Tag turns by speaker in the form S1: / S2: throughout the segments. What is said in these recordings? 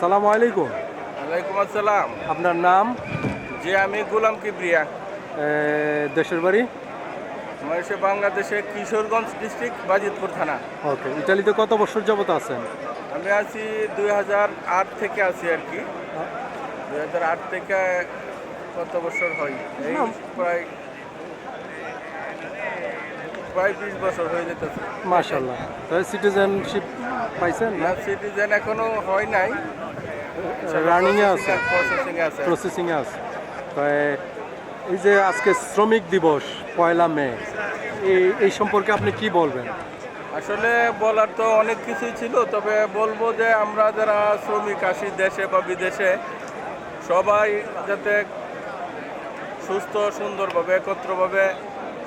S1: সালাম আলাইকুম।
S2: ওয়ালাইকুম আসসালাম।
S1: আপনার নাম?
S2: যে আমি গোলাম কিবরিয়া।
S1: দেশের বাড়ি?
S2: মহেশে বাংলাদেশের কিশোরগঞ্জ ডিস্ট্রিক্ট বাজিতপুর থানা।
S1: ওকে ইটালিতে কত বছর যাবত আছেন?
S2: আমি আছি দুই হাজার আট থেকে আছি আর কি। দুই হাজার আট থেকে কত বছর হয়? এই প্রায় প্রায় বিশ বছর হয়ে যেতেছে।
S1: মাশাল্লাহ তাহলে সিটিজেনশিপ পাইছেন
S2: না? সিটিজেন এখনও হয় নাই।
S1: রানিংয়ে আছে।
S2: প্রসেসিং আছে।
S1: প্রসেসিংয়ে আছে। তো এই যে আজকে শ্রমিক দিবস পয়লা মে এই এই সম্পর্কে আপনি কি বলবেন?
S2: আসলে বলার তো অনেক কিছুই ছিল তবে বলব যে আমরা যারা শ্রমিক আসি দেশে বা বিদেশে সবাই যাতে সুস্থ সুন্দরভাবে একত্রভাবে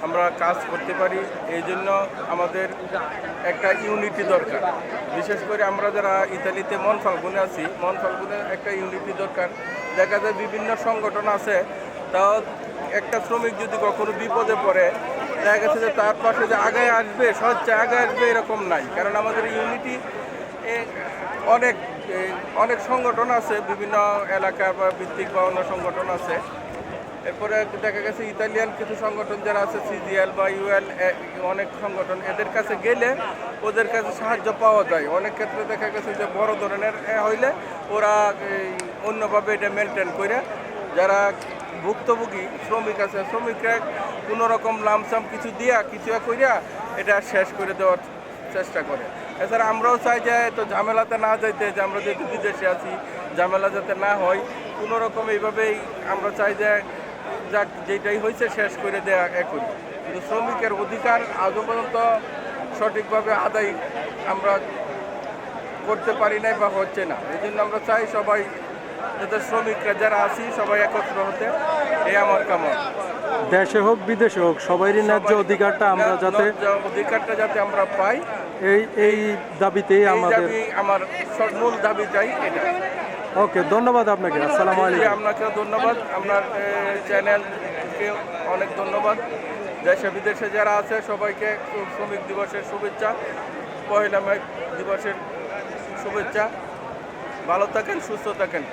S2: আমরা কাজ করতে পারি, এই জন্য আমাদের একটা ইউনিটি দরকার। বিশেষ করে আমরা যারা ইতালিতে মন ফাল্গুনে আছি মন ফাল্গুনে একটা ইউনিটি দরকার। দেখা যায় বিভিন্ন সংগঠন আছে তাও একটা শ্রমিক যদি কখনো বিপদে পড়ে, দেখা গেছে যে তার পাশে যে আগে আসবে, সহজে আগে আসবে এরকম নাই। কারণ আমাদের ইউনিটি অনেক অনেক সংগঠন আছে, বিভিন্ন এলাকা বা ভিত্তিক বা অন্য সংগঠন আছে। এরপরে দেখা গেছে ইতালিয়ান কিছু সংগঠন যারা আছে, সিজিএল বা ইউএল অনেক সংগঠন, এদের কাছে গেলে ওদের কাছে সাহায্য পাওয়া যায়। অনেক ক্ষেত্রে দেখা গেছে যে বড় ধরনের হইলে ওরা অন্যভাবে এটা মেনটেন করে। যারা ভুক্তভোগী, শ্রমিক আছে, শ্রমিকরা কোনো রকম লামসাম কিছু দিয়া, কিছু করিয়া এটা শেষ করে দেওয়ার চেষ্টা করে। এছাড়া আমরাও চাই যে তো ঝামেলাতে না যাইতে, যে আমরা যেহেতু বিদেশে আছি, ঝামেলা যাতে না হয়, কোনো রকম এইভাবেই আমরা চাই যে যাক যেটাই হয়েছে শেষ করে দেয়া এ করি কিন্তু শ্রমিকের অধিকার আজও পর্যন্ত সঠিকভাবে আদায় আমরা করতে পারি নাই বা হচ্ছে না। এই জন্য আমরা চাই সবাই যাতে শ্রমিকরা যারা আছি সবাই একত্র হতে। এই আমার কামনা।
S1: দেশে হোক বিদেশে হোক সবারই ন্যায্য অধিকারটা আমরা যাতে
S2: অধিকারটা যাতে আমরা পাই।
S1: এই এই দাবিতেই আমাদের
S2: আমার মূল দাবি চাই এটা।
S1: ওকে ধন্যবাদ আপনাকে আসসালাম আলাইকুম।
S2: আপনাকে ধন্যবাদ। আপনার চ্যানেলকে অনেক ধন্যবাদ। দেশে বিদেশে যারা আছে সবাইকে শ্রমিক দিবসের শুভেচ্ছা পয়লা মে দিবসের শুভেচ্ছা। ভালো থাকেন সুস্থ থাকেন।